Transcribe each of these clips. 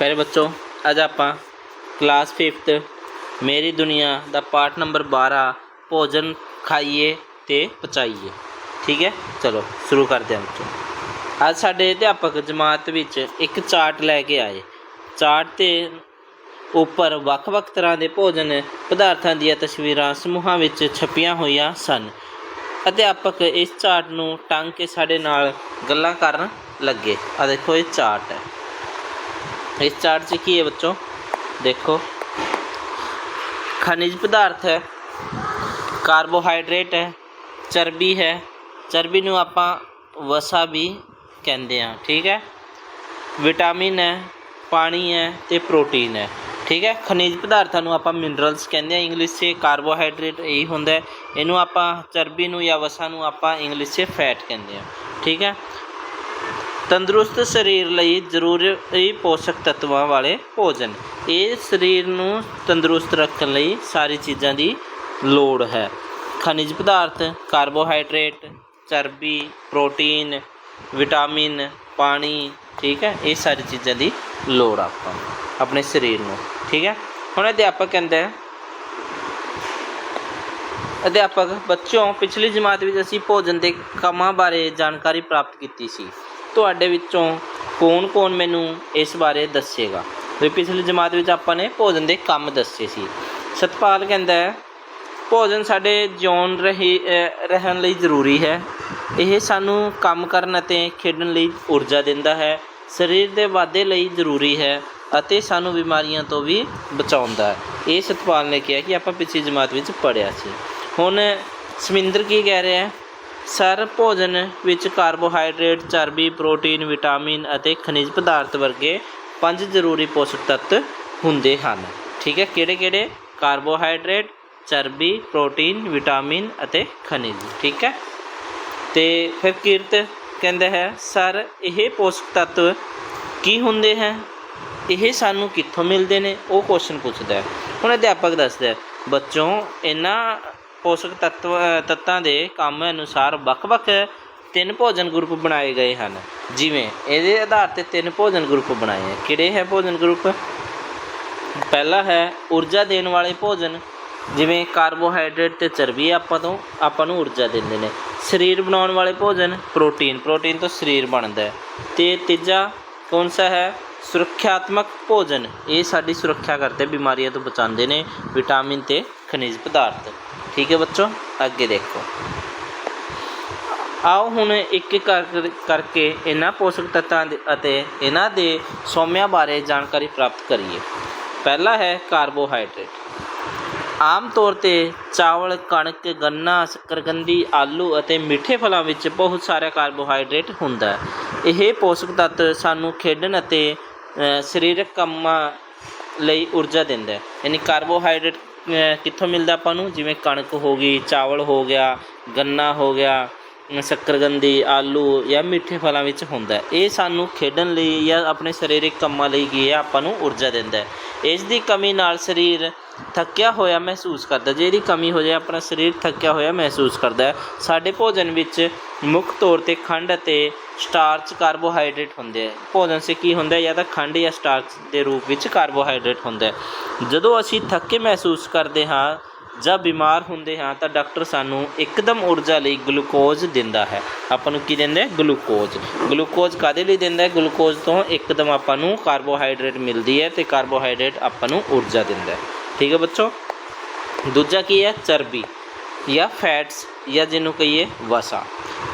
ਪਿਆਰੇ ਬੱਚੋ, ਅੱਜ ਆਪਾਂ ਕਲਾਸ 5th ਮੇਰੀ ਦੁਨੀਆ ਦਾ ਪਾਠ ਨੰਬਰ 12 ਭੋਜਨ ਖਾਈਏ ਤੇ ਪਚਾਈਏ। ਠੀਕ ਹੈ? ਚਲੋ, ਸ਼ੁਰੂ ਕਰਦੇ ਹਾਂ ਬੱਚੋ। ਅੱਜ ਸਾਡੇ ਅਧਿਆਪਕ ਜਮਾਤ ਵਿੱਚ ਇੱਕ ਚਾਰਟ ਲੈ ਕੇ ਆਏ। ਚਾਰਟ ਤੇ ਉੱਪਰ ਵੱਖ-ਵੱਖ ਤਰ੍ਹਾਂ ਦੇ ਭੋਜਨ ਪਦਾਰਥਾਂ ਦੀਆਂ ਤਸਵੀਰਾਂ ਸਮੂਹਾਂ ਵਿੱਚ ਛਪੀਆਂ ਹੋਈਆਂ ਸਨ। ਅਧਿਆਪਕ ਇਸ ਚਾਰਟ ਨੂੰ ਟੰਗ ਕੇ ਸਾਡੇ ਨਾਲ ਗੱਲਾਂ ਕਰਨ ਲੱਗੇ। ਆ ਦੇਖੋ, ਇਹ ਚਾਰਟ ਹੈ। इस चार्ट से की है बच्चों देखो खनिज पदार्थ है ਕਾਰਬੋਹਾਈਡਰੇਟ ਹੈ, ਚਰਬੀ ਹੈ। ਚਰਬੀ ਨੂੰ ਆਪਾਂ ਵਸਾ ਵੀ ਕਹਿੰਦੇ ਆ ਠੀਕ ਹੈ? ਵਿਟਾਮਿਨ ਹੈ, ਪਾਣੀ ਹੈ ਤੇ ਪ੍ਰੋਟੀਨ ਹੈ, ਠੀਕ ਹੈ? ਖਣਿਜ ਪਦਾਰਥਾਂ ਨੂੰ ਆਪਾਂ ਮਿਨਰਲਸ ਕਹਿੰਦੇ ਆ ਇੰਗਲਿਸ਼ 'ਚ ਕਾਰਬੋਹਾਈਡਰੇਟ ਇਹ ਹੁੰਦਾ ਇਹਨੂੰ ਆਪਾਂ ਚਰਬੀ ਨੂੰ ਜਾਂ ਵਸਾ ਨੂੰ ਆਪਾਂ ਇੰਗਲਿਸ਼ 'ਚ ਫੈਟ ਕਹਿੰਦੇ ਆ ਠੀਕ ਹੈ? ਤੰਦਰੁਸਤ ਸਰੀਰ ਲਈ ਜ਼ਰੂਰੀ ਪੋਸ਼ਕ ਤੱਤਾਂ ਵਾਲੇ ਭੋਜਨ। ਇਹ ਸਰੀਰ ਨੂੰ ਤੰਦਰੁਸਤ ਰੱਖਣ ਲਈ ਸਾਰੀ ਚੀਜ਼ਾਂ ਦੀ ਲੋੜ ਹੈ। ਖਣਿਜ ਪਦਾਰਥ ਕਾਰਬੋਹਾਈਡਰੇਟ ਚਰਬੀ ਪ੍ਰੋਟੀਨ ਵਿਟਾਮਿਨ ਪਾਣੀ ਠੀਕ ਹੈ ਇਹ ਸਾਰੀ ਚੀਜ਼ਾਂ ਦੀ ਲੋੜ ਆਪਾਂ ਨੂੰ, ਆਪਣੇ ਸਰੀਰ ਨੂੰ ਠੀਕ ਹੈ। ਹੁਣ ਅਧਿਆਪਕ ਕਹਿੰਦਾ ਹੈ ਅਧਿਆਪਕ ਬੱਚਿਓ ਪਿਛਲੀ ਜਮਾਤ ਵਿੱਚ ਅਸੀਂ ਭੋਜਨ ਦੇ ਕੰਮਾਂ ਬਾਰੇ ਜਾਣਕਾਰੀ ਪ੍ਰਾਪਤ ਕੀਤੀ ਸੀ। ਤੁਹਾਡੇ ਵਿੱਚੋਂ ਕੌਣ-ਕੌਣ ਮੈਨੂੰ ਇਸ ਬਾਰੇ ਦੱਸੇਗਾ? ਵੀ ਪਿਛਲੀ ਜਮਾਤ ਵਿੱਚ ਆਪਾਂ ਨੇ ਭੋਜਨ ਦੇ ਕੰਮ ਦੱਸੇ ਸੀ। ਸਤਪਾਲ ਕਹਿੰਦਾ ਹੈ, ਭੋਜਨ ਸਾਡੇ ਜਿਉਣ ਰਹੀ ਰਹਿਣ ਲਈ ਜ਼ਰੂਰੀ ਹੈ। ਇਹ ਸਾਨੂੰ ਕੰਮ ਕਰਨ ਅਤੇ ਖੇਡਣ ਲਈ ਊਰਜਾ ਦਿੰਦਾ ਹੈ। ਸਰੀਰ ਦੇ ਵਾਧੇ ਲਈ ਜ਼ਰੂਰੀ ਹੈ ਅਤੇ ਸਾਨੂੰ ਬਿਮਾਰੀਆਂ ਤੋਂ ਵੀ ਬਚਾਉਂਦਾ ਹੈ। ਇਹ ਸਤਪਾਲ ਨੇ ਕਿਹਾ ਕਿ ਆਪਾਂ ਪਿਛਲੀ ਜਮਾਤ ਵਿੱਚ ਪੜ੍ਹਿਆ ਸੀ। ਹੁਣ ਸਮਿੰਦਰ ਕੀ ਕਹਿ ਰਿਹਾ ਹੈ? ਸਰ ਭੋਜਨ ਵਿੱਚ ਕਾਰਬੋਹਾਈਡਰੇਟ, ਚਰਬੀ, ਪ੍ਰੋਟੀਨ, ਵਿਟਾਮਿਨ ਅਤੇ ਖਣਿਜ ਪਦਾਰਥ ਵਰਗੇ ਪੰਜ ਜ਼ਰੂਰੀ ਪੋਸ਼ਕ ਤੱਤ ਹੁੰਦੇ ਹਨ। ਠੀਕ ਹੈ ਕਿਹੜੇ ਕਿਹੜੇ ਕਾਰਬੋਹਾਈਡਰੇਟ, ਚਰਬੀ, ਪ੍ਰੋਟੀਨ, ਵਿਟਾਮਿਨ ਅਤੇ ਖਣਿਜ। ਠੀਕ ਹੈ? ਤੇ ਫਿਰ ਕੀਰਤ ਕਹਿੰਦਾ ਹੈ, ਸਰ, ਇਹ ਪੋਸ਼ਕ ਤੱਤ ਕੀ ਹੁੰਦੇ ਹੈ? ਇਹ ਸਾਨੂੰ ਕਿੱਥੋਂ ਮਿਲਦੇ ਨੇ? ਉਹ ਕੁਐਸਚਨ ਪੁੱਛਦਾ ਹੈ। ਹੁਣ ਅਧਿਆਪਕ ਦੱਸਦਾ ਹੈ, ਬੱਚੋਂ, ਇਹਨਾਂ ਪੋਸ਼ਕ ਤੱਤਵ ਤੱਤਾਂ ਦੇ ਕੰਮ ਅਨੁਸਾਰ ਵੱਖ-ਵੱਖ ਤਿੰਨ ਭੋਜਨ ਗਰੁੱਪ ਬਣਾਏ ਗਏ ਹਨ। ਜਿਵੇਂ, ਇਹਦੇ ਆਧਾਰ ਤੇ ਤਿੰਨ ਭੋਜਨ ਗਰੁੱਪ ਬਣਾਏ ਹੈ। ਕਿਹੜੇ ਹੈ ਭੋਜਨ ਗਰੁੱਪ? ਪਹਿਲਾ ਹੈ ਊਰਜਾ ਦੇਣ ਵਾਲੇ ਭੋਜਨ, ਜਿਵੇਂ ਕਾਰਬੋਹਾਈਡਰੇਟ ਤੇ ਚਰਬੀ ਆਪਾਂ ਤੋਂ, ਆਪਾਂ ਨੂੰ ਊਰਜਾ ਦਿੰਦੇ ਨੇ। ਸਰੀਰ ਬਣਾਉਣ ਵਾਲੇ ਭੋਜਨ, ਪ੍ਰੋਟੀਨ। ਪ੍ਰੋਟੀਨ ਤੋਂ ਸਰੀਰ ਬਣਦਾ ਹੈ। ਤੇ ਤੀਜਾ ਕੌਣ ਸਾ ਹੈ? ਸੁਰੱਖਿਆਤਮਕ ਭੋਜਨ। ਇਹ ਸਾਡੀ ਸੁਰੱਖਿਆ ਕਰਦੇ ਬਿਮਾਰੀਆਂ ਤੋਂ ਬਚਾਉਂਦੇ ਨੇ, ਵਿਟਾਮਿਨ ਤੇ ਖਣਿਜ ਪਦਾਰਥ। ਠੀਕ ਹੈ ਬੱਚੋ? ਅੱਗੇ ਦੇਖੋ। ਆਓ ਹੁਣ ਇੱਕ ਇੱਕ ਕਰਕੇ ਇਹਨਾਂ ਪੋਸ਼ਕ ਤੱਤਾਂ ਦੇ ਅਤੇ ਇਹਨਾਂ ਦੇ ਸੋਮਿਆਂ ਬਾਰੇ ਜਾਣਕਾਰੀ ਪ੍ਰਾਪਤ ਕਰੀਏ। ਪਹਿਲਾ ਹੈ ਕਾਰਬੋਹਾਈਡਰੇਟ। ਆਮ ਤੌਰ ਤੇ ਚਾਵਲ, ਕਣਕ, ਗੰਨਾ, ਸ਼ੱਕਰਕੰਦੀ, ਆਲੂ ਅਤੇ ਮਿੱਠੇ ਫਲਾਂ ਵਿੱਚ ਬਹੁਤ ਸਾਰਾ ਕਾਰਬੋਹਾਈਡਰੇਟ ਹੁੰਦਾ ਹੈ। ਇਹ ਪੋਸ਼ਕ ਤੱਤ ਸਾਨੂੰ ਖੇਡਣ ਅਤੇ ਸਰੀਰਕ ਕੰਮਾਂ ਲਈ ਊਰਜਾ ਦਿੰਦਾ ਹੈ। ਯਾਨੀ ਕਾਰਬੋਹਾਈਡਰੇਟ ਕਿੱਥੋਂ ਮਿਲਦਾ ਆਪਾਂ ਨੂੰ? ਜਿਵੇਂ ਕਣਕ ਹੋ ਗਈ, ਚਾਵਲ ਹੋ ਗਿਆ, ਗੰਨਾ ਹੋ ਗਿਆ ਸ਼ੱਕਰਗੰਦੀ ਆਲੂ ਜਾਂ ਮਿੱਠੇ ਫਲਾਂ ਵਿੱਚ ਹੁੰਦਾ ਇਹ ਸਾਨੂੰ ਖੇਡਣ ਲਈ ਜਾਂ ਆਪਣੇ ਸਰੀਰਕ ਕੰਮਾਂ ਲਈ ਕੀ ਹੈ? ਆਪਾਂ ਨੂੰ ਊਰਜਾ ਦਿੰਦਾ ਇਸ ਦੀ ਕਮੀ ਨਾਲ ਸਰੀਰ ਥੱਕਿਆ ਹੋਇਆ ਮਹਿਸੂਸ ਕਰਦਾ ਜੇ ਇਹਦੀ ਕਮੀ ਹੋ ਜਾਏ, ਆਪਣਾ ਸਰੀਰ ਥੱਕਿਆ ਹੋਇਆ ਮਹਿਸੂਸ ਕਰਦਾ ਸਾਡੇ ਭੋਜਨ ਵਿੱਚ ਮੁੱਖ ਤੌਰ ਤੇ ਖੰਡ ਅਤੇ ਸਟਾਰਚ ਕਾਰਬੋਹਾਈਡਰੇਟ ਹੁੰਦੇ ਆ। ਭੋਜਨ ਸੇ ਕੀ ਹੁੰਦਾ ਜਾਂ ਤਾਂ ਖੰਡ ਜਾਂ ਸਟਾਰਚ ਦੇ ਰੂਪ ਵਿੱਚ ਕਾਰਬੋਹਾਈਡਰੇਟ ਹੁੰਦਾ ਜਦੋਂ ਅਸੀਂ ਥੱਕੇ ਮਹਿਸੂਸ ਕਰਦੇ ਹਾਂ ਜਾਂ ਬਿਮਾਰ ਹੁੰਦੇ ਹਾਂ, ਤਾਂ ਡਾਕਟਰ ਸਾਨੂੰ ਇੱਕਦਮ ਊਰਜਾ ਲਈ ਗਲੂਕੋਜ਼ ਦਿੰਦਾ ਹੈ। ਆਪਾਂ ਨੂੰ ਕੀ ਦਿੰਦਾ ਹੈ? ਗਲੂਕੋਜ਼। ਗਲੂਕੋਜ਼ ਕਾਦੇ ਲਈ ਦਿੰਦਾ ਹੈ? ਗਲੂਕੋਜ਼ ਤੋਂ ਇੱਕਦਮ ਆਪਾਂ ਨੂੰ ਕਾਰਬੋਹਾਈਡਰੇਟ ਮਿਲਦੀ ਹੈ ਤੇ ਕਾਰਬੋਹਾਈਡਰੇਟ ਆਪਾਂ ਨੂੰ ਊਰਜਾ ਦਿੰਦਾ ਹੈ। ਠੀਕ ਹੈ ਬੱਚੋ? ਦੂਜਾ ਕੀ ਹੈ? ਚਰਬੀ ਜਾਂ ਫੈਟਸ ਜਾਂ ਜਿਹਨੂੰ ਕਹੀਏ ਵਸਾ।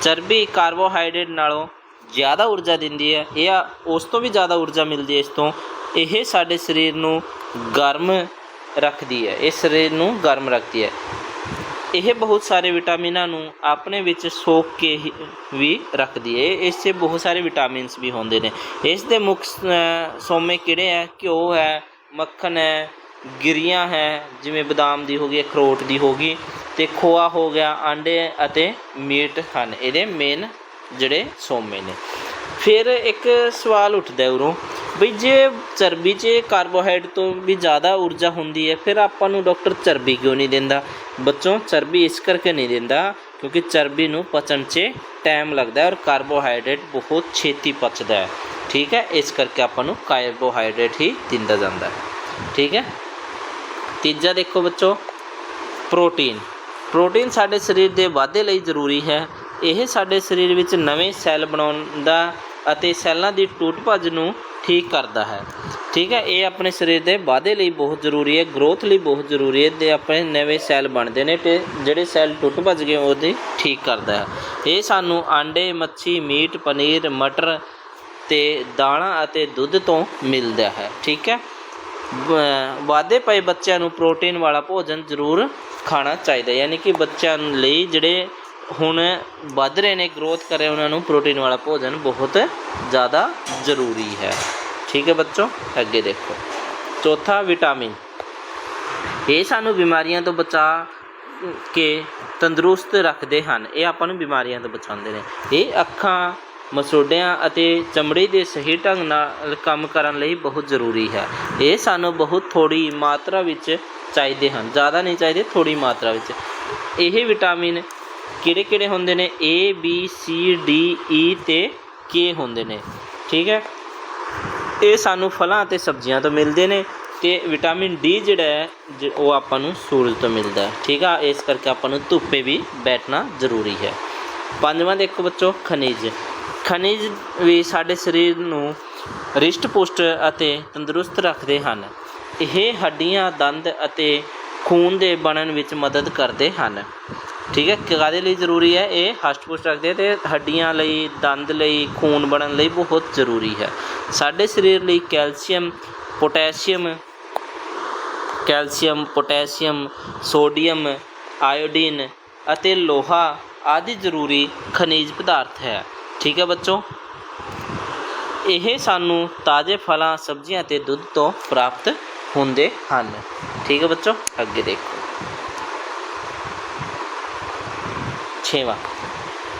ਚਰਬੀ ਕਾਰਬੋਹਾਈਡਰੇਟ ਨਾਲੋਂ ਜ਼ਿਆਦਾ ਊਰਜਾ ਦਿੰਦੀ ਹੈ ਇਹ ਆ- ਉਸ ਤੋਂ ਵੀ ਜ਼ਿਆਦਾ ਊਰਜਾ ਮਿਲਦੀ ਹੈ ਇਸ ਤੋਂ, ਇਹ ਸਾਡੇ ਸਰੀਰ ਨੂੰ ਗਰਮ ਰੱਖਦੀ ਹੈ ਇਹ ਸਰੀਰ ਨੂੰ ਗਰਮ ਰੱਖਦੀ ਹੈ। ਇਹ ਬਹੁਤ ਸਾਰੇ ਵਿਟਾਮਿਨਾਂ ਨੂੰ ਆਪਣੇ ਵਿੱਚ ਸੋਖ ਕੇ ਹੀ- ਵੀ ਰੱਖਦੀ ਹੈ ਇਹ- ਇਸ 'ਚ ਬਹੁਤ ਸਾਰੇ ਵਿਟਾਮਿਨਸ ਵੀ ਹੁੰਦੇ ਨੇ। ਇਸ ਦੇ ਮੁੱਖ ਸੋਮੇ ਕਿਹੜੇ ਹੈ? ਘਿਓ ਹੈ, ਮੱਖਣ ਹੈ, ਗਿਰੀਆਂ ਹੈ, ਜਿਵੇਂ ਬਦਾਮ ਦੀ ਹੋ ਗਈ, ਅਖਰੋਟ ਦੀ ਹੋ ਗਈ ਤੇ ਖੋਆ ਹੋ ਗਿਆ, ਆਂਡੇ ਅਤੇ ਮੀਟ ਹਨ। ਇਹਦੇ ਮੇਨ ਜਿਹੜੇ ਸੋਮੇ ਨੇ। ਫਿਰ ਇੱਕ ਸਵਾਲ ਉੱਠਦਾ ਉਰੋਂ ਵੀ ਜੇ ਚਰਬੀ 'ਚ ਕਾਰਬੋਹਾਈਡਰੇਟ ਤੋਂ ਵੀ ਜ਼ਿਆਦਾ ਊਰਜਾ ਹੁੰਦੀ ਹੈ, ਫਿਰ ਆਪਾਂ ਨੂੰ ਡਾਕਟਰ ਚਰਬੀ ਕਿਉਂ ਨਹੀਂ ਦਿੰਦਾ? ਬੱਚੋਂ, ਚਰਬੀ ਇਸ ਕਰਕੇ ਨਹੀਂ ਦਿੰਦਾ ਕਿਉਂਕਿ ਚਰਬੀ ਨੂੰ ਪਚਣ 'ਚ ਟਾਈਮ ਲੱਗਦਾ ਹੈ ਔਰ ਕਾਰਬੋਹਾਈਡਰੇਟ ਬਹੁਤ ਛੇਤੀ ਪਚਦਾ ਹੈ। ਠੀਕ ਹੈ? ਇਸ ਕਰਕੇ ਆਪਾਂ ਨੂੰ ਕਾਰਬੋਹਾਈਡਰੇਟ ਹੀ ਦਿੰਦਾ ਜਾਂਦਾ ਹੈ। ਠੀਕ ਹੈ? ਤੀਜਾ ਦੇਖੋ ਬੱਚੋ ਪ੍ਰੋਟੀਨ ਪ੍ਰੋਟੀਨ ਸਾਡੇ ਸਰੀਰ ਦੇ ਵਾਧੇ ਲਈ ਜ਼ਰੂਰੀ ਹੈ। ਇਹ ਸਾਡੇ ਸਰੀਰ ਵਿੱਚ ਨਵੇਂ ਸੈੱਲ ਬਣਾਉਂਦਾ ਅਤੇ ਸੈੱਲਾਂ ਦੀ ਟੁੱਟ ਭੱਜ ਨੂੰ ਠੀਕ ਕਰਦਾ ਹੈ। ਠੀਕ ਹੈ, ਇਹ ਆਪਣੇ ਸਰੀਰ ਦੇ ਵਾਧੇ ਲਈ ਬਹੁਤ ਜ਼ਰੂਰੀ ਹੈ, ਗਰੋਥ ਲਈ ਬਹੁਤ ਜ਼ਰੂਰੀ ਹੈ ਤੇ ਆਪਣੇ ਨਵੇਂ ਸੈੱਲ ਬਣਦੇ ਨੇ ਤੇ ਜਿਹੜੇ ਸੈੱਲ ਟੁੱਟ ਭੱਜ ਗਏ ਉਹਦੇ ਠੀਕ ਕਰਦਾ ਹੈ। ਇਹ ਸਾਨੂੰ ਆਂਡੇ, ਮੱਛੀ, ਮੀਟ, ਪਨੀਰ, ਮਟਰ ਤੇ ਦਾਣਾ ਅਤੇ ਦੁੱਧ ਤੋਂ ਮਿਲਦਾ ਹੈ। ਠੀਕ ਹੈ ਬ- ਵਾਧੇ ਪਏ ਬੱਚਿਆਂ ਨੂੰ ਪ੍ਰੋਟੀਨ ਵਾਲਾ ਭੋਜਨ ਜ਼ਰੂਰ ਖਾਣਾ ਚਾਹੀਦਾ ਯਾਨੀ ਕਿ ਬੱਚਿਆਂ ਲਈ ਜਿਹੜੇ ਹੁਣ ਵੱਧ ਰਹੇ ਨੇ ਗਰੋਥ ਕਰੇ ਉਹਨਾਂ ਨੂੰ ਪ੍ਰੋਟੀਨ ਵਾਲਾ ਭੋਜਨ ਬਹੁਤ ਜ਼ਿਆਦਾ ਜ਼ਰੂਰੀ ਹੈ। ਠੀਕ ਹੈ ਬੱਚੋ, ਅੱਗੇ ਦੇਖੋ। ਚੌਥਾ ਵਿਟਾਮਿਨ ਇਹ ਸਾਨੂੰ ਬਿਮਾਰੀਆਂ ਤੋਂ ਬਚਾ ਕੇ ਤੰਦਰੁਸਤ ਰੱਖਦੇ ਹਨ। ਇਹ ਆਪਾਂ ਨੂੰ ਬਿਮਾਰੀਆਂ ਤੋਂ ਬਚਾਉਂਦੇ ਨੇ। ਇਹ ਅੱਖਾਂ ਮਸੋੜਿਆਂ ਅਤੇ ਚਮੜੀ ਦੇ ਸਹੀ ਢੰਗ ਨਾਲ ਕੰਮ ਕਰਨ ਲਈ ਬਹੁਤ ਜ਼ਰੂਰੀ ਹੈ। ਇਹ ਸਾਨੂੰ ਬਹੁਤ ਥੋੜੀ ਮਾਤਰਾ ਵਿੱਚ ਚਾਹੀਦੇ ਹਨ। ਜ਼ਿਆਦਾ ਨਹੀਂ ਚਾਹੀਦੇ ਥੋੜੀ ਮਾਤਰਾ ਵਿੱਚ। ਇਹ ਵਿਟਾਮਿਨ ਕਿਹੜੇ ਕਿਹੜੇ ਹੁੰਦੇ ਨੇ? A, B, C, D E ਤੇ K ਹੁੰਦੇ ਨੇ। ਠੀਕ ਹੈ? ਇਹ ਸਾਨੂੰ ਫਲਾਂ ਅਤੇ ਸਬਜ਼ੀਆਂ ਤੋਂ ਮਿਲਦੇ ਨੇ ਤੇ ਵਿਟਾਮਿਨ ਡੀ ਜਿਹੜਾ ਹੈ, ਜ- ਉਹ ਆਪਾਂ ਨੂੰ ਸੂਰਜ ਤੋਂ ਮਿਲਦਾ ਹੈ। ਠੀਕ ਆ? ਇਸ ਕਰਕੇ ਆਪਾਂ ਨੂੰ ਧੁੱਪੇ ਵੀ ਬੈਠਣਾ ਜ਼ਰੂਰੀ ਹੈ। ਪੰਜਵਾਂ ਦੇਖੋ ਬੱਚੋ, ਖਣਿਜ। ਖਣਿਜ ਵੀ ਸਾਡੇ ਸਰੀਰ ਨੂੰ ਰਿਸ਼ਟ ਪੁਸ਼ਟ ਅਤੇ ਤੰਦਰੁਸਤ ਰੱਖਦੇ ਹਨ। ਇਹ ਹੱਡੀਆਂ, ਦੰਦ ਅਤੇ ਖੂਨ ਦੇ ਬਣਨ ਵਿੱਚ ਮਦਦ ਕਰਦੇ ਹਨ। ਠੀਕ ਹੈ ਕਾਹਦੇ ਲਈ ਜ਼ਰੂਰੀ ਹੈ, ਇਹ ਹਸ਼ਟ ਪੁਸ਼ਟ ਰੱਖਦੇ ਆ ਤੇ ਹੱਡੀਆਂ ਲਈ, ਦੰਦ ਲਈ, ਖੂਨ ਬਣਨ ਲਈ ਬਹੁਤ ਜ਼ਰੂਰੀ ਹੈ। ਸਾਡੇ ਸਰੀਰ ਲਈ calcium, potassium calcium, potassium, sodium, iodine ਅਤੇ ਲੋਹਾ ਆਦਿ ਜ਼ਰੂਰੀ ਖਣਿਜ ਪਦਾਰਥ ਹੈ। ਠੀਕ ਹੈ ਬੱਚੋ? ਇਹ ਸਾਨੂੰ ਤਾਜ਼ੇ ਫਲਾਂ, ਸਬਜ਼ੀਆਂ ਅਤੇ ਦੁੱਧ ਤੋਂ ਪ੍ਰਾਪਤ ਹੁੰਦੇ ਹਨ। ਠੀਕ ਹੈ ਬੱਚੋ? ਅੱਗੇ ਦੇਖੋ। ਛੇਵਾਂ।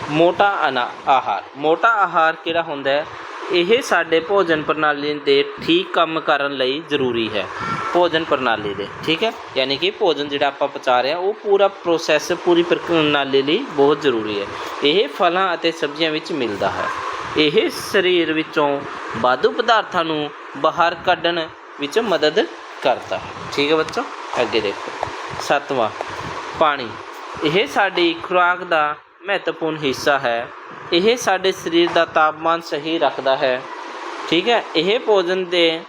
ਮੋਟਾ ਅਨਾ ਆਹਾਰ। ਮੋਟਾ ਆਹਾਰ ਕਿਹੜਾ ਹੁੰਦਾ ਹੈ? ਇਹ ਸਾਡੇ ਭੋਜਨ ਪ੍ਰਣਾਲੀ ਦੇ ਠੀਕ ਕੰਮ ਕਰਨ ਲਈ ਜ਼ਰੂਰੀ ਹੈ। ਭੋਜਨ ਪ੍ਰਣਾਲੀ ਦੇ, ਠੀਕ ਹੈ? ਯਾਨੀ ਕਿ ਭੋਜਨ ਜਿਹੜਾ ਆਪਾਂ ਪਚਾ ਰਹੇ ਹਾਂ, ਉਹ ਪੂਰਾ ਪ੍ਰੋਸੈਸ ਪੂਰੀ ਪ੍ਰਣਾਲੀ ਲਈ ਬਹੁਤ ਜ਼ਰੂਰੀ ਹੈ। ਇਹ ਫਲਾਂ ਅਤੇ ਸਬਜ਼ੀਆਂ ਵਿੱਚ ਮਿਲਦਾ ਹੈ। ਇਹ ਸਰੀਰ ਵਿੱਚੋਂ ਵਾਧੂ ਪਦਾਰਥਾਂ ਨੂੰ ਬਾਹਰ ਕੱਢਣ ਵਿੱਚ ਮਦਦ ਕਰਦਾ ਹੈ। ਠੀਕ ਹੈ ਬੱਚੋ? ਅੱਗੇ ਦੇਖੋ। ਸੱਤਵਾਂ, ਪਾਣੀ। ਇਹ ਸਾਡੀ ਖੁਰਾਕ ਦਾ ਮਹੱਤਵਪੂਰਨ ਹਿੱਸਾ ਹੈ। ਇਹ ਸਾਡੇ ਸਰੀਰ ਦਾ ਤਾਪਮਾਨ ਸਹੀ ਰੱਖਦਾ ਹੈ। ਠੀਕ ਹੈ? ਇਹ ਭੋਜਨ ਦੇ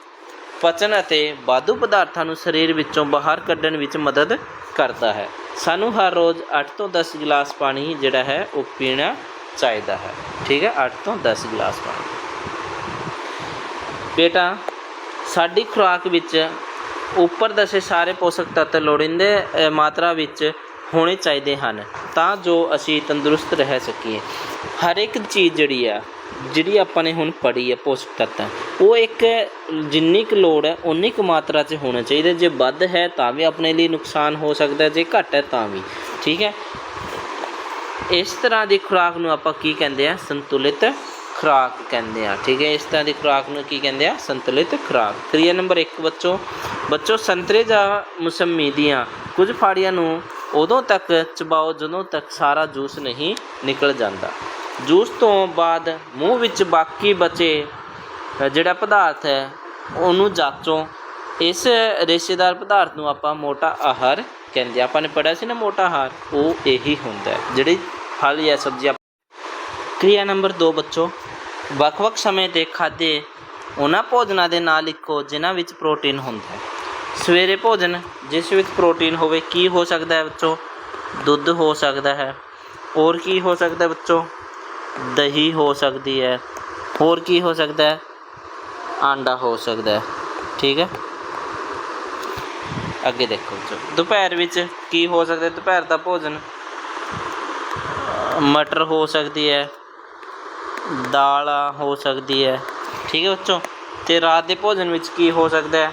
ਪਚਨ ਅਤੇ ਵਾਧੂ ਪਦਾਰਥਾਂ ਨੂੰ ਸਰੀਰ ਵਿੱਚੋਂ ਬਾਹਰ ਕੱਢਣ ਵਿੱਚ ਮਦਦ ਕਰਦਾ ਹੈ। ਸਾਨੂੰ ਹਰ ਰੋਜ਼ 8 ਤੋਂ 10 ਗਲਾਸ ਪਾਣੀ ਜਿਹੜਾ ਹੈ, ਉਹ ਪੀਣਾ ਚਾਹੀਦਾ ਹੈ। ਠੀਕ ਹੈ? 8 ਤੋਂ 10 ਗਲਾਸ ਪਾਣੀ। ਬੇਟਾ, ਸਾਡੀ ਖੁਰਾਕ ਵਿੱਚ ਉੱਪਰ ਦੱਸੇ ਸਾਰੇ ਪੋਸ਼ਕ ਤੱਤ ਲੋੜੀਂਦੇ ਮਾਤਰਾ ਵਿੱਚ ਹੋਣੇ ਚਾਹੀਦੇ ਹਨ ਤਾਂ ਜੋ ਅਸੀਂ ਤੰਦਰੁਸਤ ਰਹਿ ਸਕੀਏ। ਹਰ ਇੱਕ ਚੀਜ਼ ਜਿਹੜੀ ਆ, ਜਿਹੜੀ ਆਪਾਂ ਨੇ ਹੁਣ ਪੜ੍ਹੀ ਹੈ ਪੋਸ਼ਕ ਤੱਤ, ਉਹ ਇੱਕ ਜਿੰਨੀ ਕੁ ਲੋੜ ਹੈ ਉਨੀ ਕੁ ਮਾਤਰਾ 'ਚ ਹੋਣਾ ਚਾਹੀਦਾ। ਜੇ ਵੱਧ ਹੈ ਤਾਂ ਵੀ ਆਪਣੇ ਲਈ ਨੁਕਸਾਨ ਹੋ ਸਕਦਾ ਜੇ ਘੱਟ ਹੈ ਤਾਂ ਵੀ। ਠੀਕ ਹੈ? ਇਸ ਤਰ੍ਹਾਂ ਦੀ ਖੁਰਾਕ ਨੂੰ ਆਪਾਂ ਕੀ ਕਹਿੰਦੇ ਆ? ਸੰਤੁਲਿਤ ਖੁਰਾਕ ਕਹਿੰਦੇ ਆ। ਠੀਕ ਹੈ? ਇਸ ਤਰ੍ਹਾਂ ਦੀ ਖੁਰਾਕ ਨੂੰ ਕੀ ਕਹਿੰਦੇ ਆ? ਸੰਤੁਲਿਤ ਖੁਰਾਕ। ਕ੍ਰਿਆ ਨੰਬਰ 1 ਬੱਚੋ। ਬੱਚੋ, ਸੰਤਰੇ ਜਾਂ ਮੁਸੰਮੀ ਦੀਆਂ ਕੁਝ ਫਾੜੀਆਂ ਨੂੰ ਉਦੋਂ ਤੱਕ ਚਬਾਓ ਜਦੋਂ ਤੱਕ ਸਾਰਾ ਜੂਸ ਨਹੀਂ ਨਿਕਲ ਜਾਂਦਾ। ਜੂਸ ਤੋਂ ਬਾਅਦ ਮੂੰਹ ਵਿੱਚ ਬਾਕੀ ਬਚੇ ਜਿਹੜਾ ਪਦਾਰਥ ਹੈ, ਉਹਨੂੰ ਜਾਚੋ। ਇਸ ਰੇਸ਼ੇਦਾਰ ਪਦਾਰਥ ਨੂੰ ਆਪਾਂ ਮੋਟਾ ਆਹਾਰ ਕਹਿੰਦੇ ਆਪਾਂ ਨੇ ਪੜਿਆ ਸੀ ਨਾ ਮੋਟਾ ਆਹਾਰ, ਉਹ ਇਹੀ ਹੁੰਦਾ ਹੈ। ਜਿਹੜੀ ਫਲ ਜਾਂ ਸਬਜ਼ੀਆਂ ਕ੍ਰਿਆ ਨੰਬਰ 2 ਬੱਚੋ, ਵੱਖ-ਵੱਖ ਸਮੇਂ ਤੇ ਖਾਦੇ ਉਹਨਾਂ ਭੋਜਨਾਂ ਦੇ ਨਾਂ ਲਿਖੋ, ਜਿਨ੍ਹਾਂ ਵਿੱਚ ਪ੍ਰੋਟੀਨ ਹੁੰਦਾ ਹੈ। ਸਵੇਰੇ ਭੋਜਨ, ਜਿਸ ਵਿੱਚ ਪ੍ਰੋਟੀਨ ਹੋਵੇ, ਕੀ ਹੋ ਸਕਦਾ ਹੈ ਬੱਚੋ? ਦੁੱਧ ਹੋ ਸਕਦਾ ਹੈ। ਹੋਰ ਕੀ ਹੋ ਸਕਦਾ ਹੈ ਬੱਚੋ? ਦਹੀਂ ਹੋ ਸਕਦੀ ਹੈ। ਹੋਰ ਕੀ ਹੋ ਸਕਦਾ ਹੈ? ਆਂਡਾ ਹੋ ਸਕਦਾ ਹੈ। ਠੀਕ ਹੈ? ਅੱਗੇ ਦੇਖੋ ਦੁਪਹਿਰ ਵਿੱਚ ਕੀ ਹੋ ਸਕਦਾ ਦੁਪਹਿਰ ਦਾ ਭੋਜਨ ਮਟਰ ਹੋ ਸਕਦੀ ਹੈ, ਦਾਲਾਂ ਹੋ ਸਕਦੀ ਹੈ। ਠੀਕ ਹੈ ਬੱਚੋ? ਤੇ ਰਾਤ ਦੇ ਭੋਜਨ ਵਿੱਚ ਕੀ ਹੋ ਸਕਦਾ ਹੈ?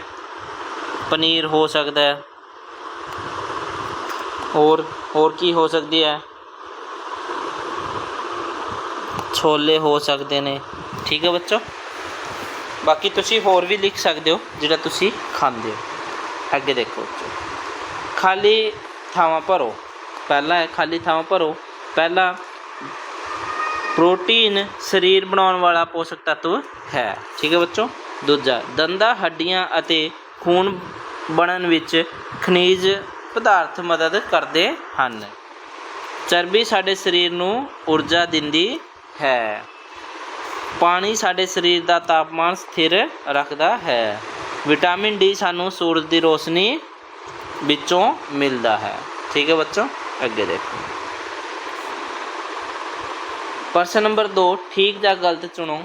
ਪਨੀਰ ਹੋ ਸਕਦਾ ਹੈ। ਹੋਰ ਹੋਰ ਕੀ ਹੋ ਸਕਦੀ ਹੈ? ਛੋਲੇ ਹੋ ਸਕਦੇ ਨੇ। ਠੀਕ ਹੈ ਬੱਚੋ? ਬਾਕੀ ਤੁਸੀਂ ਹੋਰ ਵੀ ਲਿਖ ਸਕਦੇ ਹੋ, ਜਿਹੜਾ ਤੁਸੀਂ ਖਾਂਦੇ ਹੋ। ਅੱਗੇ ਦੇਖੋ ਬੱਚੋ। ਖਾਲੀ ਥਾਵਾਂ ਭਰੋ। ਪਹਿਲਾ ਹੈ ਖਾਲੀ ਥਾਵਾਂ ਭਰੋ। ਪਹਿਲਾ ਪ੍ਰੋਟੀਨ ਸਰੀਰ ਬਣਾਉਣ ਵਾਲਾ ਪੋਸ਼ਕ ਤੱਤਵ ਹੈ। ਠੀਕ ਹੈ ਬੱਚੋ? ਦੂਜਾ, ਦੰਦਾਂ, ਹੱਡੀਆਂ ਅਤੇ ਖੂਨ ਬਣਨ ਵਿੱਚ ਖਣਿਜ ਪਦਾਰਥ ਮਦਦ ਕਰਦੇ ਹਨ। ਚਰਬੀ ਸਾਡੇ ਸਰੀਰ ਨੂੰ ਊਰਜਾ ਦਿੰਦੀ ਹੈ। ਪਾਣੀ ਸਾਡੇ ਸਰੀਰ ਦਾ ਤਾਪਮਾਨ ਸਥਿਰ ਰੱਖਦਾ ਹੈ। ਵਿਟਾਮਿਨ ਡੀ ਸਾਨੂੰ ਸੂਰਜ ਦੀ ਰੋਸ਼ਨੀ ਵਿੱਚੋਂ ਮਿਲਦਾ ਹੈ। ਠੀਕ ਹੈ ਬੱਚੋ, ਅੱਗੇ ਦੇਖੋ। ਪ੍ਰਸ਼ਨ ਨੰਬਰ 2 ਠੀਕ ਜਾਂ ਗਲਤ ਚੁਣੋ।